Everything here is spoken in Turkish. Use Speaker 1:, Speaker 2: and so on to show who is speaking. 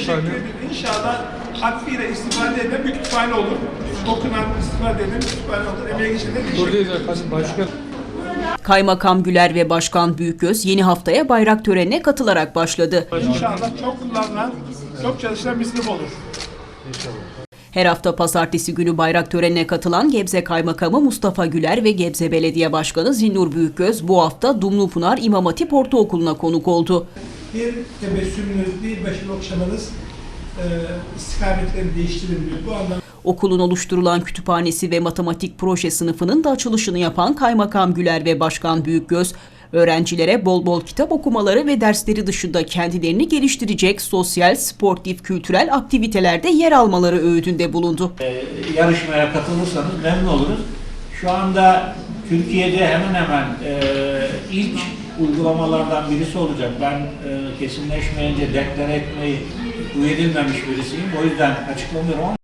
Speaker 1: kütüphane.
Speaker 2: ederim. İnşallah hakkıyla istifade edilen bir kütüphane olur. Okunan, istifade edilen bir kütüphane olur. Emeğe geçenlere teşekkür
Speaker 1: Buradayız efendim başkan.
Speaker 3: Kaymakam Güler ve Başkan Büyükgöz yeni haftaya bayrak törenine katılarak başladı.
Speaker 2: İnşallah çok kullanılan, çok çalışılan bir sınıf olur.
Speaker 3: Her hafta pazartesi günü bayrak törenine katılan Gebze Kaymakamı Mustafa Güler ve Gebze Belediye Başkanı Zinnur Büyükgöz bu hafta Dumlupınar İmam Hatip Ortaokulu'na konuk oldu.
Speaker 2: Bir tebessümünüz, bir başını okşamanız e, istikametleri değiştirebiliyor. Bu anlamda
Speaker 3: Okulun oluşturulan kütüphanesi ve matematik proje sınıfının da açılışını yapan Kaymakam Güler ve Başkan Büyükgöz, öğrencilere bol bol kitap okumaları ve dersleri dışında kendilerini geliştirecek sosyal, sportif, kültürel aktivitelerde yer almaları öğüdünde bulundu.
Speaker 4: yarışmaya katılırsanız memnun oluruz. Şu anda Türkiye'de hemen hemen e, ilk uygulamalardan birisi olacak. Ben e, kesinleşmeyince deklare etmeyi duy edilmemiş birisiyim. O yüzden açıklamıyorum ama